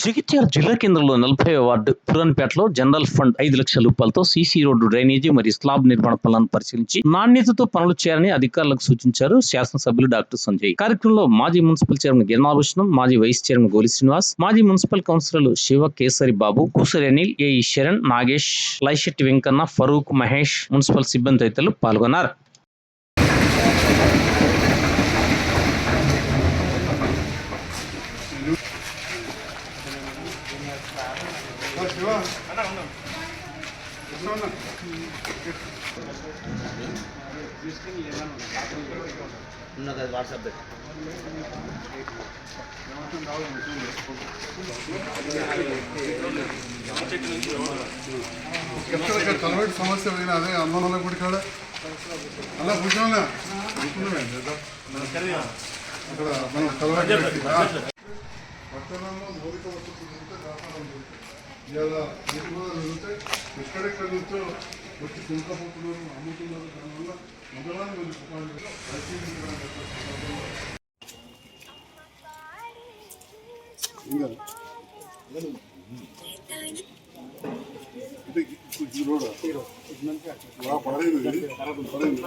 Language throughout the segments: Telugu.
జగిత్యాల జిల్లా కేంద్రంలో నలభై వార్డు పురాన్పేటలో జనరల్ ఫండ్ ఐదు లక్షల రూపాయలతో సీసీ రోడ్డు డ్రైనేజీ మరియు స్లాబ్ నిర్మాణ పనులను పరిశీలించి నాణ్యతతో పనులు చేయాలని అధికారులకు సూచించారు శాసనసభ్యులు డాక్టర్ సంజయ్. కార్యక్రమంలో మాజీ మున్సిపల్ చైర్మన్ గిరినాభూషణం మాజీ వైస్ చైర్మన్ గోలి శ్రీనివాస్ మాజీ మున్సిపల్ కౌన్సిలర్లు శివ కేసరి బాబు కూసరి అనిల్ ఏఈ శరణ్ నాగేష్ లైశెట్టి వెంకన్న ఫరూక్ మహేష్ మున్సిపల్ సిబ్బంది తదితరులు పాల్గొన్నారు. ఉన్నది వాట్సాప్ సమస్య పోయినా అదే అన్నోళ్ళ గుడి కాడ అలా కూర్చోలే అక్కడ మనం. పట్టణంలో మౌలిక వసతులు. ఇవాళ ఎక్కువ జరుగుతాయి. ఎక్కడెక్కడ నుంచో వచ్చి కుంకపోతున్నారు అమ్ముతున్నారు. దానివల్ల మొదలాన్ని మంది ఉపాధి పరిశీలించడానికి పడలేదు సందర్భంలో ఇంకా అంటే ఇప్పుడు ఈ రోడ్ ఆ పడైంది ఇది. పడైంది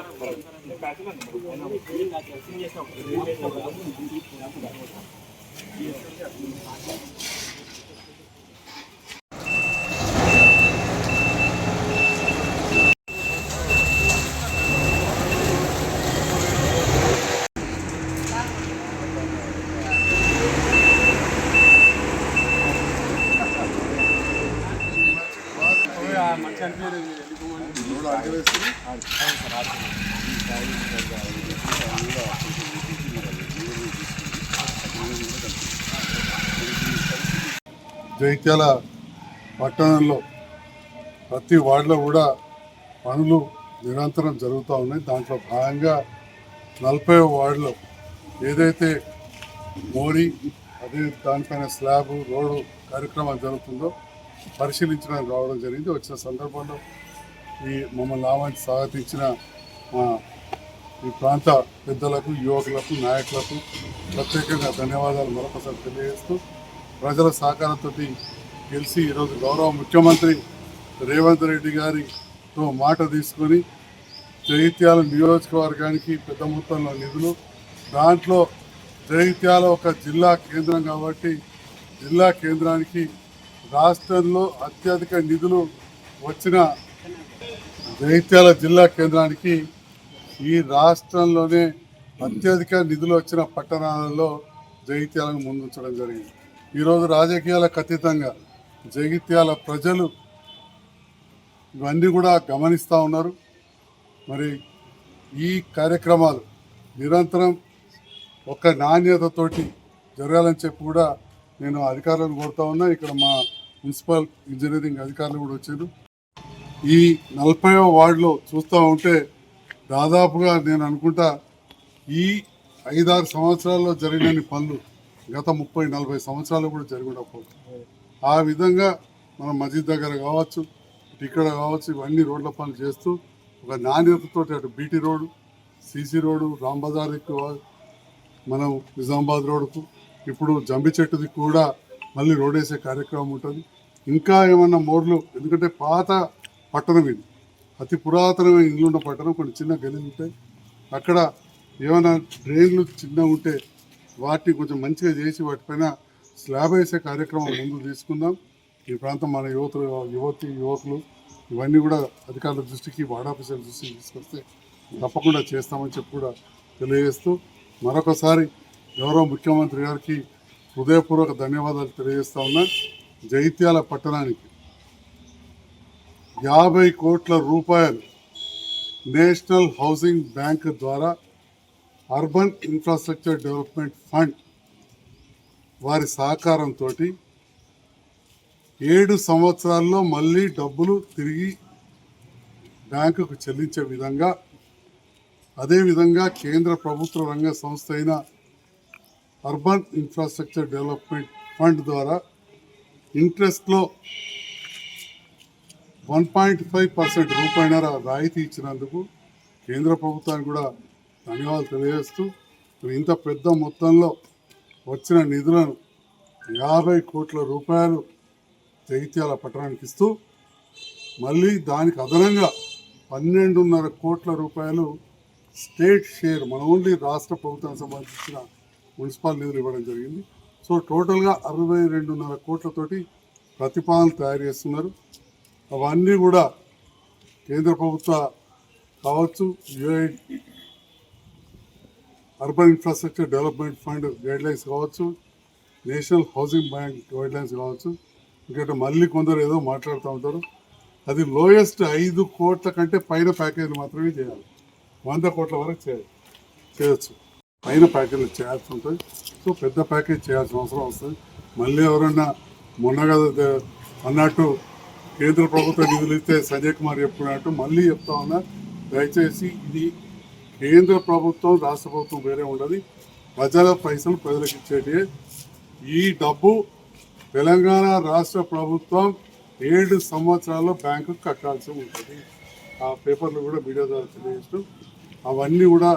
రోడ్ ఆగవేస్తుంది జైత్యాల పట్టణంలో ప్రతి వార్డులో కూడా పనులు నిరంతరం జరుగుతూ ఉన్నాయి. దాంట్లో భాగంగా నలభై వార్డులో ఏదైతే మోరీ అదే దానిపైన స్లాబ్ రోడ్డు కార్యక్రమం జరుగుతుందో పరిశీలించడానికి రావడం జరిగింది. వచ్చిన సందర్భంలో ఈ మమ్మల్ని ఆహ్వానించి స్వాగతించిన మా ఈ ప్రాంత పెద్దలకు యువకులకు నాయకులకు ప్రత్యేకంగా ధన్యవాదాలు మరొకసారి తెలియజేస్తూ ప్రజల సహకారంతో గెలిచి ఈరోజు గౌరవ ముఖ్యమంత్రి రేవంత్ రెడ్డి గారితో మాట తీసుకొని జగిత్యాల నియోజకవర్గానికి పెద్ద మొత్తంలో నిధులు దాంట్లో జగిత్యాల ఒక జిల్లా కేంద్రం కాబట్టి జిల్లా కేంద్రానికి రాష్ట్రంలో అత్యధిక నిధులు వచ్చిన జగిత్యాల జిల్లా కేంద్రానికి ఈ రాష్ట్రంలోనే అత్యధిక నిధులు వచ్చిన పట్టణాలలో జగిత్యాలను ముందుంచడం జరిగింది. ఈరోజు రాజకీయాలకు అతీతంగా జగిత్యాల ప్రజలు ఇవన్నీ కూడా గమనిస్తూ ఉన్నారు. మరి ఈ కార్యక్రమాలు నిరంతరం ఒక నాణ్యతతోటి జరగాలని చెప్పి కూడా నేను అధికారులను కోరుతా ఉన్నా. ఇక్కడ మా మున్సిపల్ ఇంజనీరింగ్ అధికారులు కూడా వచ్చారు. ఈ నలభైవ వార్డులో చూస్తూ ఉంటే దాదాపుగా నేను అనుకుంటా ఈ ఐదారు సంవత్సరాల్లో జరిగిన పనులు గత ముప్పై నలభై సంవత్సరాలు కూడా జరిగి ఉండకపోవచ్చు ఆ విధంగా మనం మసీద్ దగ్గర కావచ్చు ఇక్కడ కావచ్చు ఇవన్నీ రోడ్ల పనులు చేస్తూ ఒక నాణ్యతతో అటు BT road CC road Rambazar ఎక్కువ మనం నిజామాబాద్ రోడ్డుకు ఇప్పుడు జంబి చెట్టుది కూడా మళ్ళీ రోడ్ వేసే కార్యక్రమం ఉంటుంది. ఇంకా ఏమన్నా మోడ్లు? ఎందుకంటే పాత పట్టణం ఇది. అతి పురాతనమైన ఇల్లు ఉన్న పట్టణం కొన్ని చిన్న గలీలు ఉంటాయి. అక్కడ ఏమైనా డ్రైన్లు చిన్నగా ఉంటే వాటిని కొంచెం మంచిగా చేసి వాటిపైన స్లాబ్ వేసే కార్యక్రమం ముందు తీసుకుందాం. ఈ ప్రాంతం మన యువతులు యువతి యువకులు ఇవన్నీ కూడా అధికారుల దృష్టికి వార్డ్ ఆఫీసర్ల దృష్టికి తీసుకొస్తే తప్పకుండా చేస్తామని చెప్పి కూడా తెలియజేస్తూ మరొకసారి గౌరవ ముఖ్యమంత్రి గారికి హృదయపూర్వక ధన్యవాదాలు తెలియజేస్తా ఉన్నా. జైత్యాల పట్టణానికి యాభై కోట్ల రూపాయలు నేషనల్ హౌసింగ్ బ్యాంక్ ద్వారా అర్బన్ ఇన్ఫ్రాస్ట్రక్చర్ డెవలప్మెంట్ ఫండ్ వారి సహకారంతో ఏడు సంవత్సరాల్లో మళ్ళీ డబ్బులు తిరిగి బ్యాంకుకు చెల్లించే విధంగా అదేవిధంగా కేంద్ర ప్రభుత్వ రంగ సంస్థ అయిన అర్బన్ ఇన్ఫ్రాస్ట్రక్చర్ డెవలప్మెంట్ ఫండ్ ద్వారా ఇంట్రెస్ట్లో వన్ పాయింట్ ఫైవ్ పర్సెంట్ రూపాయినర రాయితీ ఇచ్చినందుకు కేంద్ర ప్రభుత్వానికి కూడా ధన్యవాదాలు తెలియజేస్తూ ఇంత పెద్ద మొత్తంలో వచ్చిన నిధులను యాభై కోట్ల రూపాయలు జగిత్యాల పట్టణానికి ఇస్తూ మళ్ళీ దానికి అదనంగా పన్నెండున్నర కోట్ల రూపాయలు స్టేట్ షేర్ మన ఓన్లీ రాష్ట్ర ప్రభుత్వానికి సంబంధించిన మున్సిపల్ నిధులు ఇవ్వడం జరిగింది. సో టోటల్గా అరవై రెండున్నర కోట్లతోటి ప్రతిపాదనలు తయారు చేస్తున్నారు. అవన్నీ కూడా కేంద్ర ప్రభుత్వ కావచ్చు UID urban infrastructure development fund guidelines కావచ్చు నేషనల్ హౌసింగ్ బ్యాంక్ గైడ్లైన్స్ కావచ్చు. ఇంకంటే మళ్ళీ కొందరు ఏదో మాట్లాడుతూ ఉంటారు. అది లోయెస్ట్ ఐదు కోట్ల కంటే పైన ప్యాకేజ్ మాత్రమే చేయాలి. వంద కోట్ల వరకు చేయాలి చేయొచ్చు. పైన ప్యాకేజ్ చేయాల్సి ఉంటుంది. సో పెద్ద ప్యాకేజ్ చేయాల్సిన అవసరం వస్తుంది. మళ్ళీ ఎవరన్నా మొన్నగా అన్నట్టు కేంద్ర ప్రభుత్వ నిధులు ఇస్తే సంజయ్ కుమార్ చెప్పుకున్నట్టు మళ్ళీ చెప్తా ఉన్నా దయచేసి ఇది కేంద్ర ప్రభుత్వం రాష్ట్ర ప్రభుత్వం వేరే ఉండదు. ప్రజల పైసలు ప్రజలకు ఇచ్చేటి ఈ డబ్బు తెలంగాణ రాష్ట్ర ప్రభుత్వం ఏడు సంవత్సరాల్లో బ్యాంకు కట్టాల్సి ఉంటుంది. ఆ పేపర్లు కూడా వీడియో ద్వారా తెలియజేస్తూ అవన్నీ కూడా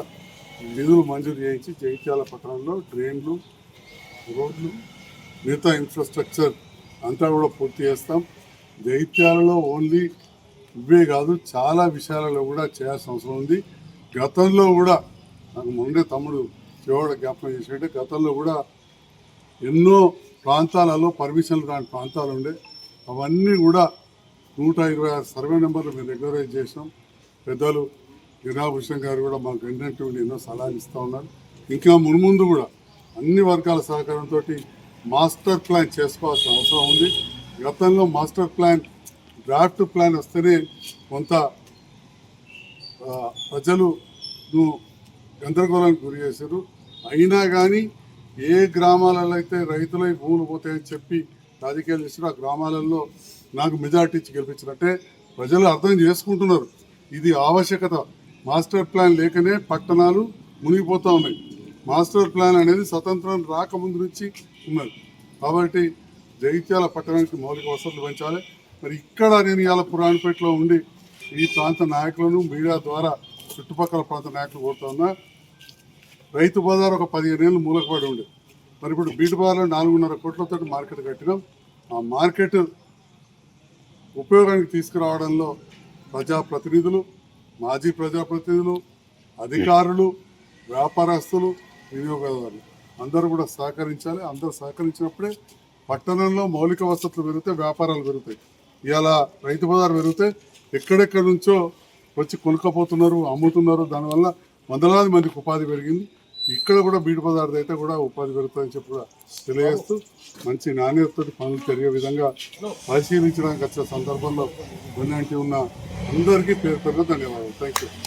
నిధులు మంజూరు చేయించి జగిత్యాల పట్టణంలో డ్రైన్లు రోడ్లు మిగతా ఇన్ఫ్రాస్ట్రక్చర్ అంతా కూడా పూర్తి చేస్తాం. జగిత్యాలలో ఓన్లీ ఇవే కాదు చాలా విషయాలలో కూడా చేయాల్సిన అవసరం ఉంది. గతంలో కూడా నాకు ముందే తమ్ముడు చివడ జ్ఞాపకం చేసినట్టే గతంలో కూడా ఎన్నో ప్రాంతాలలో పర్మిషన్లు రాని ప్రాంతాలు ఉండే. అవన్నీ కూడా నూట ఇరవై ఆరు సర్వే నెంబర్లు మేము రెగ్యులరైజ్ చేసినాం. పెద్దలు గిరినాభూషణ్ గారు కూడా మాకు ఏంటంటే ఎన్నో సలహాలు ఇస్తూ ఉన్నారు. ఇంకా మున్ముందు కూడా అన్ని వర్గాల సహకారంతో మాస్టర్ ప్లాన్ చేసుకోవాల్సిన అవసరం ఉంది. గతంలో మాస్టర్ ప్లాన్ డ్రాఫ్ట్ ప్లాన్ వస్తేనే కొంత ప్రజలు ను గందరగోళానికి గురి చేశారు. అయినా కానీ ఏ గ్రామాలలో అయితే రైతులై భూములు పోతాయని చెప్పి రాజకీయాలు చేశారు ఆ గ్రామాలలో నాకు మెజార్టీ ఇచ్చి గెలిపించినట్టే ప్రజలు అర్థం చేసుకుంటున్నారు. ఇది ఆవశ్యకత. మాస్టర్ ప్లాన్ లేకనే పట్టణాలు మునిగిపోతూ ఉన్నాయి. మాస్టర్ ప్లాన్ అనేది స్వతంత్రం రాకముందు నుంచి ఉన్నది. కాబట్టి జగిత్యాల పట్టణానికి మౌలిక వసతులు పెంచాలి. మరి ఇక్కడ నేను ఇవాళ పురాణపేటలో ఉండి ఈ ప్రాంత నాయకులను మీడియా ద్వారా చుట్టుపక్కల ప్రాంత నాయకులు కోరుతా ఉన్నా రైతు బజార్ ఒక పదిహేను ఏళ్ళు మూలకపడి ఉండే. మరి ఇప్పుడు బీట్ బజార్లో నాలుగున్నర కోట్లతో మార్కెట్ కట్టినాం. ఆ మార్కెట్ ఉపయోగానికి తీసుకురావడంలో ప్రజాప్రతినిధులు మాజీ ప్రజాప్రతినిధులు అధికారులు వ్యాపారస్తులు వినియోగదారులు. అందరూ కూడా సహకరించాలి. అందరూ సహకరించినప్పుడే పట్టణంలో మౌలిక వసతులు పెరిగితే వ్యాపారాలు పెరుగుతాయి. ఇలా రైతు బజార్ పెరిగితే ఎక్కడెక్కడి నుంచో వచ్చి కొనుక్కపోతున్నారు అమ్ముతున్నారు. దానివల్ల వందలాది మందికి ఉపాధి పెరిగింది. ఇక్కడ కూడా బీడు బజార్ అయితే కూడా ఉపాధి పెరుగుతుందని చెప్పి కూడా తెలియజేస్తూ మంచి నాణ్యతతో పనులు జరిగే విధంగా పరిశీలించడానికి వచ్చిన సందర్భంలో ఉన్నంటి ఉన్న అందరికీ పేరు పేరుగా ధన్యవాదాలు. Thank you